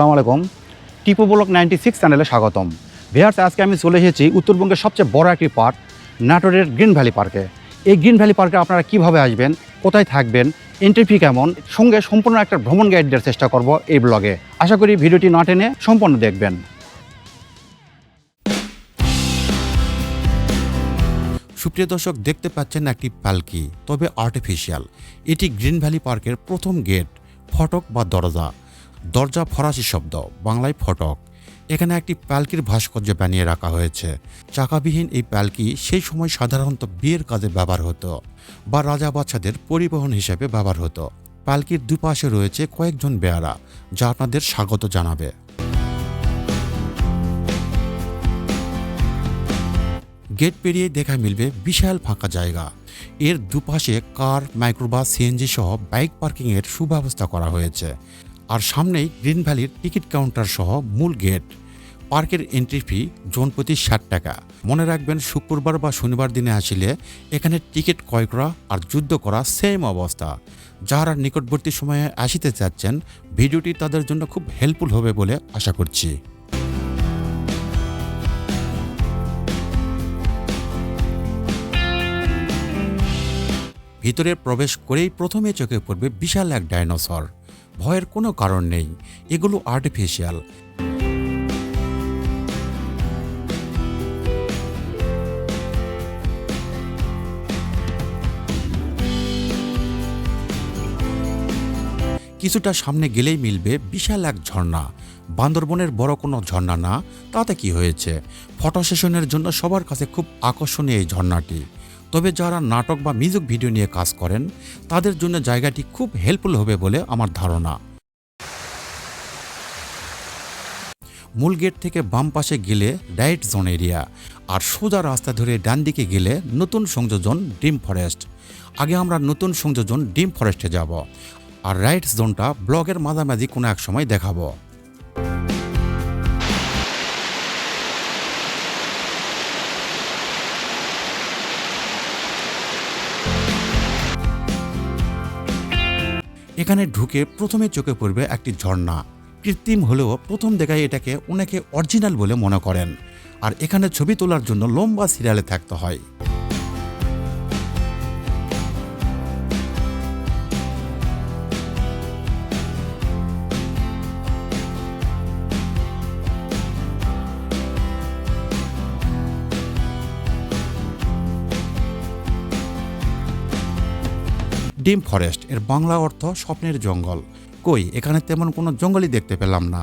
আসসালামু আলাইকুম। Tipu block ninety six চ্যানেলে স্বাগতম। ভিয়ার্স আজকে আমি চলে এসেছি উত্তরবঙ্গের সবচেয়ে বড় একটি পার্ক, নাটোরের গ্রিন ভ্যালি পার্কে। এই গ্রিন ভ্যালি পার্কে আপনারা কীভাবে আসবেন, কোথায় থাকবেন এন্ট্রি ফি কেমন, সঙ্গে সম্পূর্ণ একটা ভ্রমণ গাইড দেওয়ার চেষ্টা করব এই ব্লগে। আশা করি ভিডিওটি না টেনে সম্পূর্ণ দেখবেন। সুপ্রিয় দর্শক, দেখতে পাচ্ছেন একটি পালকি, তবে আর্টিফিশিয়াল এটি গ্রিন ভ্যালি পার্কের প্রথম গেট, ফটক বা দরজা। দরজা ফরাসি শব্দ, বাংলায় ফটক। এখানে একটি পালকির ভাস্কর্য বানিয়ে রাখা হয়েছে। চাকাবিহীন এই পালকি সেই সময় সাধারণত বিয়ের কাজে ব্যবহার হতো বা রাজা বাচ্চাদের পরিবহন হিসেবে ব্যবহার হতো। পালকির দুপাশে রয়েছে কয়েকজন বেয়ারা, যা আপনাদের স্বাগত জানাবে। গেট পেরিয়ে দেখা মিলবে বিশাল ফাঁকা জায়গা। এর দুপাশে কার, মাইক্রোবাস, সিএনজি সহ বাইক পার্কিংয়ের সুব্যবস্থা করা হয়েছে। আর সামনেই গ্রিন ভ্যালির টিকিট কাউন্টার সহ মূল গেট। পার্কের এন্ট্রি ফি জন প্রতি ষাট টাকা। মনে রাখবেন, শুক্রবার বা শনিবার দিনে আসিলে এখানে টিকিট ক্রয় করা আর যুদ্ধ করা সেম অবস্থা। যারা নিকটবর্তী সময়ে আসিতে চাচ্ছেন, ভিডিওটি তাদের জন্য খুব হেল্পফুল হবে বলে আশা করছি। ভিতরে প্রবেশ করেই প্রথমে চোখে পড়বে বিশাল এক ডাইনোসর। ভয়ের কোনো কারণ নেই। এগুলো আর্টিফিশিয়াল কিছুটা সামনে গেলেই মিলবে বিশাল এক ঝর্ণা। বান্দরবনের বড় কোনো ঝর্ণা না, তাতে কি হয়েছে? ফটো সেশনের জন্য সবার কাছে খুব আকর্ষণীয় এই ঝর্ণাটি। তবে যারা নাটক বা মিউজিক ভিডিও নিয়ে কাজ করেন, তাদের জন্য জায়গাটি খুব হেল্পফুল হবে বলে আমার ধারণা। মূল গেট থেকে বাম পাশে গেলে ডায়েট জোন এরিয়া আর সোজা রাস্তা ধরে ডান দিকে গেলে নতুন সংযোজন ডিম ফরেস্ট আগে আমরা নতুন সংযোজন ডিম ফরেস্টে যাব, আর রাইট জোনটা ব্লগের মাঝামাঝি কোনো এক সময় দেখাবো। এখানে ঢুকে প্রথমে চোখে পড়বে একটি ঝর্ণা। কৃত্রিম হলেও প্রথম দেখায় এটাকে অনেকে অরিজিনাল বলে মনে করেন। আর এখানে ছবি তোলার জন্য লম্বা সিরিয়ালে থাকতে হয়। ডিম ফরেস্ট, এর বাংলা অর্থ স্বপ্নের জঙ্গল। কই, এখানে তেমন কোনো জঙ্গলই দেখতে পেলাম না।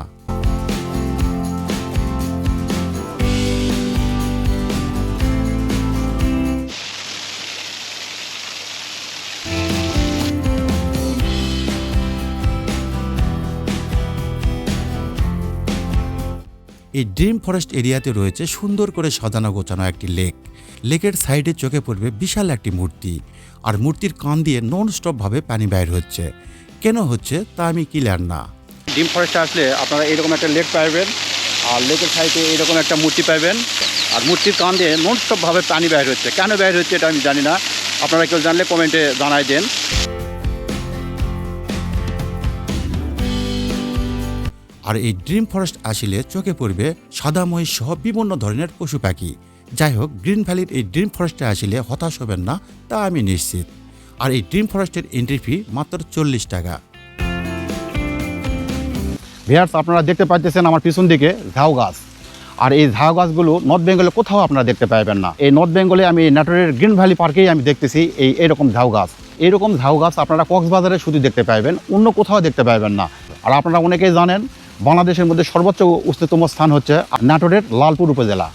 এই ড্রিম ফরেস্ট এরিয়াতে রয়েছে সুন্দর করে সাজানো গোছানো একটি লেক। লেকের সাইডে চোখে পড়বে বিশাল একটি মূর্তি। আর মূর্তির কান দিয়ে নন স্টপভাবে পানি বাইর হচ্ছে। কেন হচ্ছে তা আমি ক্লিয়ার না। ডিম ফরেস্টে আসলে আপনারা এরকম একটা লেক পাবেন আর লেকের সাইডে এরকম একটা মূর্তি পাবেন আর মূর্তির কান দিয়ে নন স্টপভাবে পানি বাইর হচ্ছে। কেন বাইর হচ্ছে এটা আমি জানি না। আপনারা কেউ জানলে কমেন্টে জানাই দেন। আর এই ড্রিম ফরেস্ট আসলে চোখে পড়বে সাদা মহিষ সহ বিভিন্ন ধরনের পশু পাখি। যাই হোক গ্রিন ভ্যালির এই ড্রিম ফরেস্টে আসলে হতাশ হবেন না, তা আমি নিশ্চিত। আর এই ড্রিম ফরেস্টের এন্ট্রি ফি মাত্র চল্লিশ টাকা। ভিয়ার্স আপনারা দেখতে পাচ্ছেন আমার পিছন দিকে ঝাউ গাছ। আর এই ঝাউ গাছগুলো নর্থ বেঙ্গলে কোথাও আপনারা দেখতে পাবেন না। এই নর্থ বেঙ্গলে আমি নাটোরের গ্রিন ভ্যালি পার্কেই আমি দেখতেছি, এই এরকম ঝাউ গাছ। এরকম ঝাউ গাছ আপনারা কক্সবাজারে শুধু দেখতে পাবেন অন্য কোথাও দেখতে পাবেন না। আর আপনারা অনেকেই জানেন, বাংলাদেশের মধ্যে সর্বোচ্চ উচ্চতম স্থান হচ্ছে নাটোরের লালপুর উপজেলা।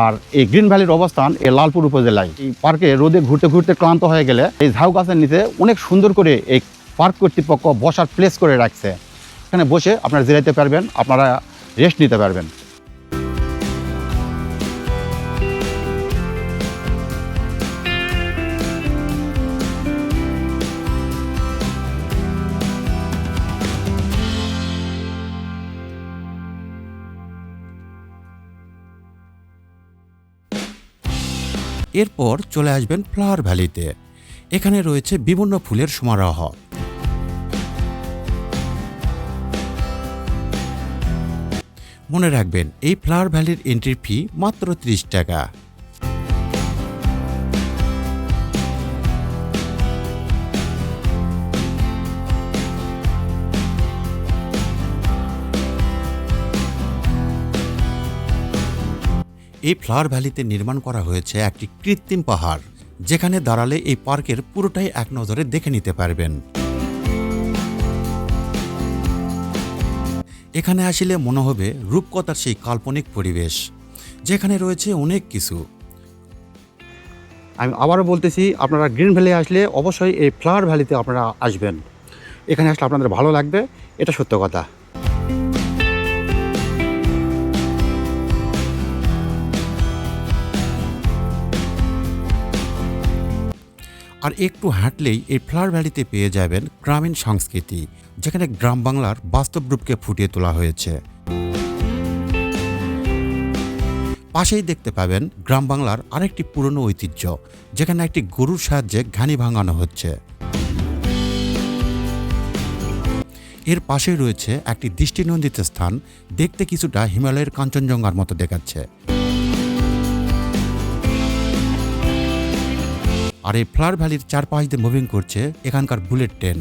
আর এই গ্রিন ভ্যালির অবস্থান এই লালপুর উপজেলায়। এই পার্কে রোদে ঘুরতে ঘুরতে ক্লান্ত হয়ে গেলে এই ঝাউ গাছের নিচে অনেক সুন্দর করে এই পার্ক কর্তৃপক্ষ বসার প্লেস করে রাখছে। এখানে বসে আপনারা জেরাইতে পারবেন, আপনারা রেস্ট নিতে পারবেন। এরপর চলে আসবেন ফ্লাওয়ার ভ্যালিতে। এখানে রয়েছে বিভিন্ন ফুলের সমারোহ। মনে রাখবেন, এই ফ্লাওয়ার ভ্যালির এন্ট্রি ফি মাত্র ত্রিশ টাকা। এই ফ্লাওয়ার ভ্যালিতে নির্মাণ করা হয়েছে একটি কৃত্রিম পাহাড়, যেখানে দাঁড়ালে এই পার্কের পুরোটাই এক নজরে দেখে নিতে পারবেন। এখানে আসলে মনে হবে রূপকথার সেই কাল্পনিক পরিবেশ, যেখানে রয়েছে অনেক কিছু। আমি আবারও বলতেছি, আপনারা গ্রিন ভ্যালি আসলে অবশ্যই এই ফ্লাওয়ার ভ্যালিতে আপনারা আসবেন। এখানে আসলে আপনাদের ভালো লাগবে, এটা সত্য কথা। আর একটু হাঁটলেই এই ফ্লাওয়ার ভ্যালিতে পেয়ে যাবেন গ্রামীণ সংস্কৃতি, যেখানে গ্রাম বাংলার বাস্তব রূপকে ফুটিয়ে তোলা হয়েছে। পাশেই দেখতে পাবেন গ্রাম বাংলার আরেকটি পুরনো ঐতিহ্য, যেখানে একটি গরুর সাহায্যে ঘানি ভাঙানো হচ্ছে। এর পাশেই রয়েছে একটি দৃষ্টিনন্দিত স্থান, দেখতে কিছুটা হিমালয়ের কাঞ্চনজঙ্ঘার মতো দেখাচ্ছে। আর এই ফ্লার ভ্যালির চারপাশ দিয়ে মুভিং করছে এখানকার বুলেট ট্রেন।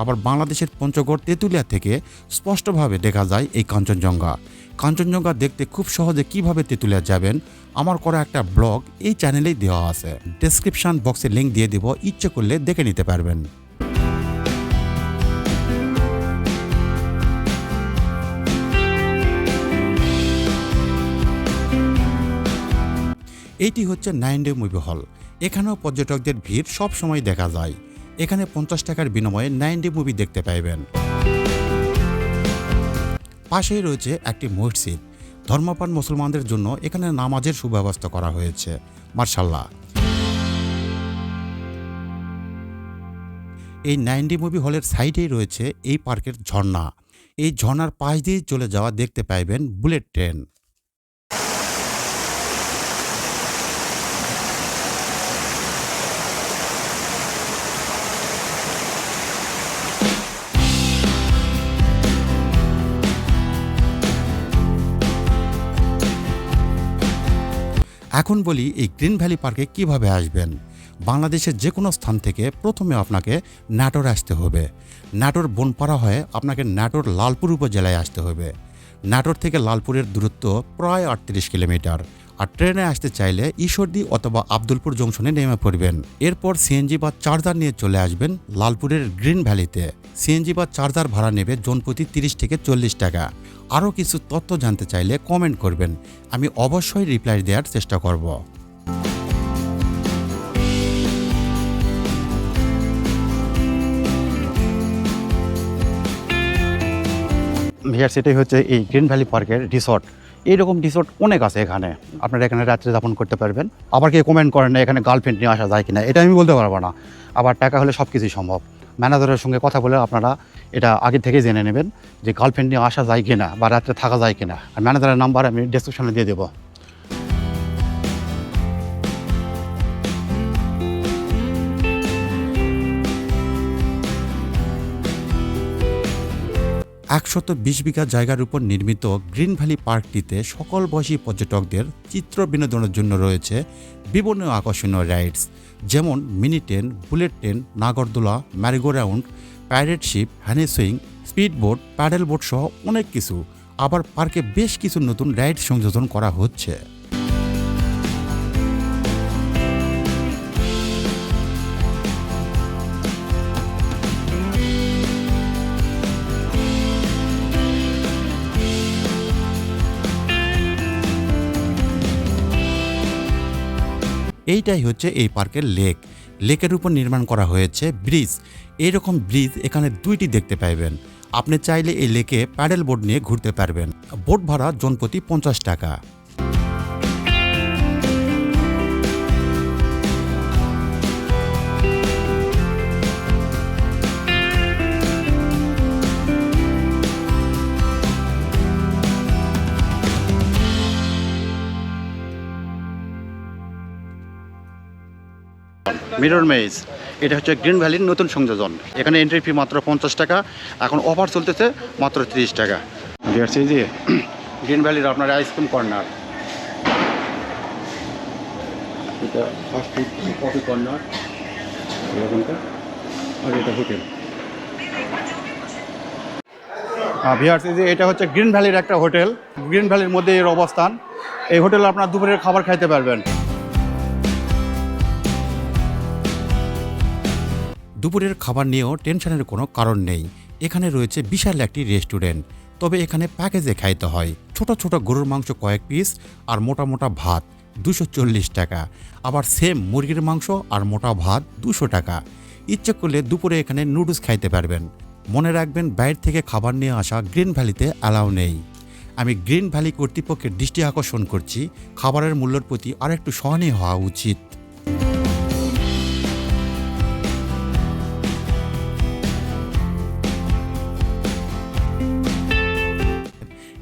আবার বাংলাদেশের পঞ্চগড় তেঁতুলিয়া থেকে স্পষ্টভাবে দেখা যায় এই কাঞ্চনজঙ্ঘা। কাঞ্চনজঙ্ঘা দেখতে খুব সহজে কীভাবে তেঁতুলিয়া যাবেন, আমার করা একটা ব্লগ এই চ্যানেলেই দেওয়া আছে। ডেসক্রিপশন বক্সে লিঙ্ক দিয়ে দেব, ইচ্ছে করলে দেখে নিতে পারবেন। এইটি হচ্ছে নাইন ডে মুভি হল। এখানেও পর্যটকদের ভিড় সব সময় দেখা যায়। এখানে পঞ্চাশ টাকার বিনিময়ে নাইন ডে মুভি দেখতে পাইবেন। পাশেই রয়েছে একটি মসজিদ। ধর্মপান মুসলমানদের জন্য এখানে নামাজের সুব্যবস্থা করা হয়েছে। মার্শাল্লাহ। এই নাইনডি মুভি হলের সাইডেই রয়েছে এই পার্কের ঝর্ণা। এই ঝর্ণার পাশ দিয়ে চলে যাওয়া দেখতে পাইবেন বুলেট ট্রেন। এখন বলি এই গ্রিন ভ্যালি পার্কে কীভাবে আসবেন? বাংলাদেশের যে কোনো স্থান থেকে প্রথমে আপনাকে নাটোর আসতে হবে। নাটোর বনপাড়া হয়ে আপনাকে নাটোর লালপুর উপজেলায় আসতে হবে। নাটোর থেকে লালপুরের দূরত্ব প্রায় আটত্রিশ কিলোমিটার। আর ট্রেনে আসতে চাইলে ঈশ্বরদী অথবা আব্দুলপুর জংশনে নেমে পড়বেন। এরপর সিএনজি বা চার্জার নিয়ে চলে আসবেন লালপুরের গ্রিন ভ্যালিতে। সিএনজি বা চার্জার ভাড়া নেবে জনপ্রতি তিরিশ থেকে চল্লিশ টাকা। আরও কিছু তথ্য জানতে চাইলে কমেন্ট করবেন। আমি অবশ্যই রিপ্লাই দেওয়ার চেষ্টা করব। ভিয়ার সেটাই হচ্ছে এই গ্রিন ভ্যালি পার্কের রিসর্ট। এইরকম রিসোর্ট অনেক আছে এখানে। আপনারা এখানে রাত্রে যাপন করতে পারবেন। আবার কেউ কমেন্ট করেন না এখানে গার্লফ্রেন্ড নিয়ে আসা যায় কিনা, এটা আমি বলতে পারব না। আবার টাকা হলে সব কিছুই সম্ভব। ম্যানেজারের সঙ্গে কথা বলে আপনারা এটা আগে থেকে জেনে নেবেন যে গার্লফ্রেন্ড নিয়ে আসা যায় কিনা বা রাত্রে থাকা যায় কিনা। আর ম্যানেজারের নাম্বার আমি ডিসক্রিপশনে দিয়ে দেবো। একশত বিশ বিঘা জায়গার উপর নির্মিত গ্রিন ভ্যালি পার্কটিতে সকল বয়সী পর্যটকদের চিত্র বিনোদনের জন্য রয়েছে বিভিন্ন আকর্ষণীয় রাইডস, যেমন মিনি ট্রেন বুলেট ট্রেন নাগরদোলা merry go round pirate ship হ্যানি swing, speed boat, paddle boat সহ অনেক কিছু। আবার পার্কে বেশ কিছু নতুন রাইড সংযোজন করা হচ্ছে। এইটাই হচ্ছে এই পার্কের লেক। লেকের উপর নির্মাণ করা হয়েছে ব্রিজ। এইরকম ব্রিজ এখানে দুইটি দেখতে পাইবেন। আপনি চাইলে এই লেকে প্যাডেল বোর্ড নিয়ে ঘুরতে পারবেন। বোট ভাড়া জনপ্রতি পঞ্চাশ টাকা। মিরর মেজ এটা হচ্ছে গ্রিন ভ্যালির নতুন সংযোজন। এখানে এন্ট্রি ফি মাত্র পঞ্চাশ টাকা এখন অফার চলতেছে মাত্র তিরিশ টাকা। দেখছি যে গ্রিন ভ্যালির আপনার আইসক্রিম কর্নার এটা ফাস্ট ফুড কফি কর্নার এরকমটা। আর এটা হোটেল ভিআরসি যে এটা হচ্ছে গ্রিন ভ্যালির একটা হোটেল গ্রিন ভ্যালির মধ্যে এর অবস্থান। এই হোটেলে আপনার দুপুরের খাবার খাইতে পারবেন। দুপুরের খাবার নিয়েও টেনশনের কোনো কারণ নেই। এখানে রয়েছে বিশাল একটি রেস্টুরেন্ট। তবে এখানে প্যাকেজে খাইতে হয়। ছোট ছোট গরুর মাংস কয়েক পিস আর মোটা মোটা ভাত দুশো টাকা। আবার সেম মুরগির মাংস আর মোটা ভাত দুশো টাকা। ইচ্ছে করলে দুপুরে এখানে নুডলস খাইতে পারবেন। মনে রাখবেন, বাইরে থেকে খাবার নিয়ে আসা গ্রিন ভ্যালিতে অ্যালাউ নেই। আমি গ্রিন ভ্যালি কর্তৃপক্ষের দৃষ্টি আকর্ষণ করছি। খাবারের মূল্যের প্রতি আরেকটু সহনীয় হওয়া উচিত।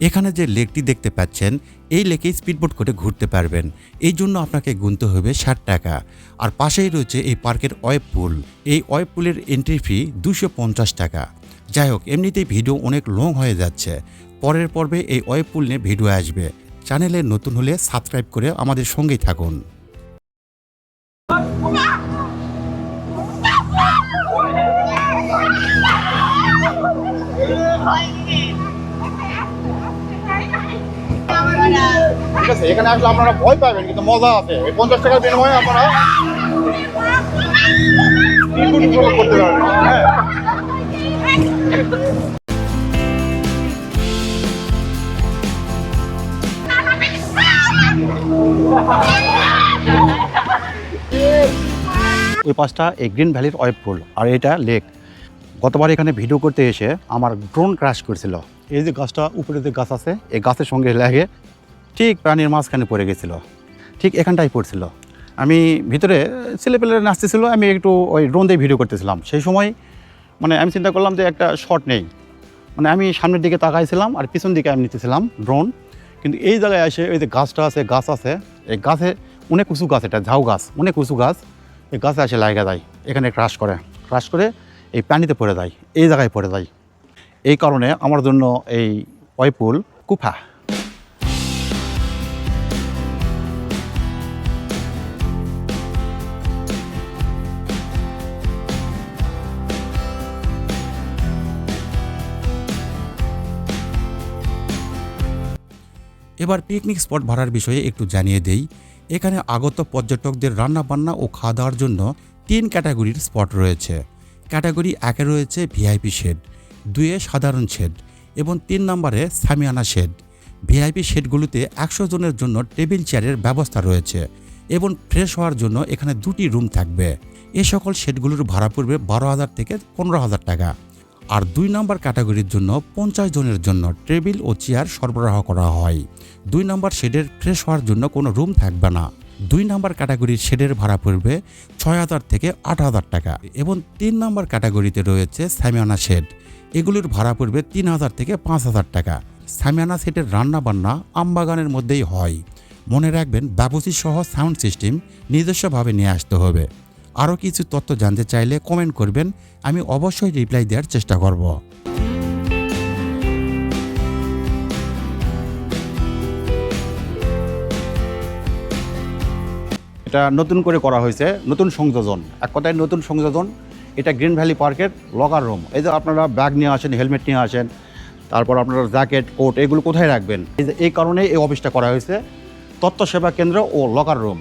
এখানে যে লেকটি দেখতে পাচ্ছেন এই লেকে স্পিডবোট করে ঘুরতে পারবেন এই জন্য আপনাকে গুনতে হবে ষাট টাকা আর পাশেই রয়েছে এই পার্কের ওয়েব পুল এই ওয়েব পুলের এন্ট্রি ফি দুশো পঞ্চাশ টাকা যাই হোক এমনিতেই ভিডিও অনেক লং হয়ে যাচ্ছে পরের পর্বে এই ওয়েব পুল নিয়ে ভিডিও আসবে চ্যানেলে নতুন হলে সাবস্ক্রাইব করে আমাদের সঙ্গেই থাকুন এই হ্যাঁ। ওই পাশটা এই গ্রিন ভ্যালির ওয়েব পুল আর এটা লেক। গতবার এখানে ভিডিও করতে এসে আমার ড্রোন ক্র্যাশ করেছিল। এই যে গাছটা, উপরে যে গাছ আছে, এই গাছের সঙ্গে লাগে ঠিক প্রাণীর মাঝখানে পড়ে গেছিল। ঠিক এখানটাই পড়ছিল। আমি ভিতরে ছেলেপেলেরা নাচতেছিল, আমি একটু ওই ড্রোন দিয়ে ভিডিও করতেছিলাম। সেই সময় মানে আমি চিন্তা করলাম যে একটা শট নেই। মানে আমি সামনের দিকে তাকাইছিলাম আর পিছন দিকে আমি নিতেছিলাম ড্রোন কিন্তু এই জায়গায় এসে ওই যে গাছটা আছে, গাছ আছে, এই গাছে অনেক উঁচু গাছ এটা, ঝাউ গাছ, অনেক উঁচু গাছ। এই গাছে এসে লাগা যায়, এখানে ক্রাশ করে। ক্রাশ করে এই পানিতে পড়ে যায়, এই জায়গায় পড়ে যায়। এই কারণে আমার জন্য এই ওয়াইপুল কুফা। এবার পিকনিক স্পট ভাড়ার বিষয়ে একটু জানিয়ে দেই। এখানে আগত পর্যটকদের রান্নাবান্না ও খাওয়া দাওয়ার জন্য তিন ক্যাটাগরির স্পট রয়েছে। ক্যাটাগরি একে রয়েছে ভিআইপি শেড দুয়ে সাধারণ শেড এবং তিন নম্বরে সামিয়ানা শেড ভিআইপি শেডগুলোতে একশো জনের জন্য টেবিল চেয়ারের ব্যবস্থা রয়েছে এবং ফ্রেশ হওয়ার জন্য এখানে দুটি রুম থাকবে। এ সকল শেডগুলোর ভাড়া পড়বে বারো হাজার থেকে পনেরো হাজার টাকা। আর দুই নম্বর ক্যাটাগরির জন্য পঞ্চাশ জনের জন্য টেবিল ও চেয়ার সরবরাহ করা হয়। দুই নম্বর শেডের ফ্রেশ হওয়ার জন্য কোনো রুম থাকবে না। দুই নম্বর ক্যাটাগরির শেডের ভাড়া পড়বে ছয় হাজার থেকে আট হাজার টাকা এবং তিন নম্বর ক্যাটাগরিতে রয়েছে সামিয়ানা শেড। এগুলির ভাড়া পড়বে তিন হাজার থেকে পাঁচ হাজার টাকা। সামিয়ানা সেটের রান্না বান্না আমবাগানের মধ্যেই হয়। মনে রাখবেন ব্যবসী সহ সাউন্ড সিস্টেম নিজস্বভাবে নিয়ে আসতে হবে। আরও কিছু তথ্য জানতে চাইলে কমেন্ট করবেন, আমি অবশ্যই রিপ্লাই দেওয়ার চেষ্টা করব। এটা নতুন করে করা হয়েছে, নতুন সংযোজন। এক কথায় নতুন সংযোজন, এটা গ্রিন ভ্যালি পার্কের লকার রুম এই যে আপনারা ব্যাগ নিয়ে আসেন হেলমেট নিয়ে আসেন, তারপর আপনারা জ্যাকেট কোট এগুলো কোথায় রাখবেন? এই যে এই কারণে এই অফিসটা করা হয়েছে। তথ্য সেবা কেন্দ্র ও লকার রুম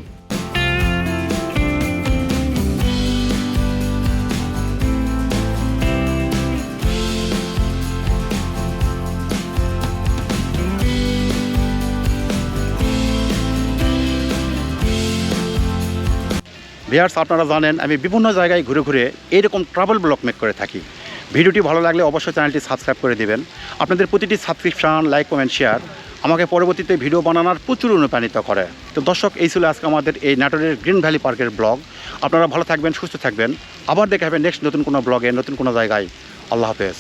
ভিয়ার্স আপনারা জানেন, আমি বিভিন্ন জায়গায় ঘুরে ঘুরে এইরকম ট্রাভেল ব্লগ মেক করে থাকি। ভিডিওটি ভালো লাগলে অবশ্যই চ্যানেলটি সাবস্ক্রাইব করে দিবেন। আপনাদের প্রতিটি সাবস্ক্রিপশন লাইক কমেন্ট শেয়ার আমাকে পরবর্তীতে ভিডিও বানানোর প্রচুর অনুপ্রাণিত করে। তো দর্শক, এই ছিল আজকে আমাদের এই নাটোরের গ্রিন ভ্যালি পার্কের ব্লগ আপনারা ভালো থাকবেন, সুস্থ থাকবেন। আবার দেখা হবে নেক্সট নতুন কোনো ব্লগে নতুন কোনো জায়গায়। আল্লাহ হাফেজ।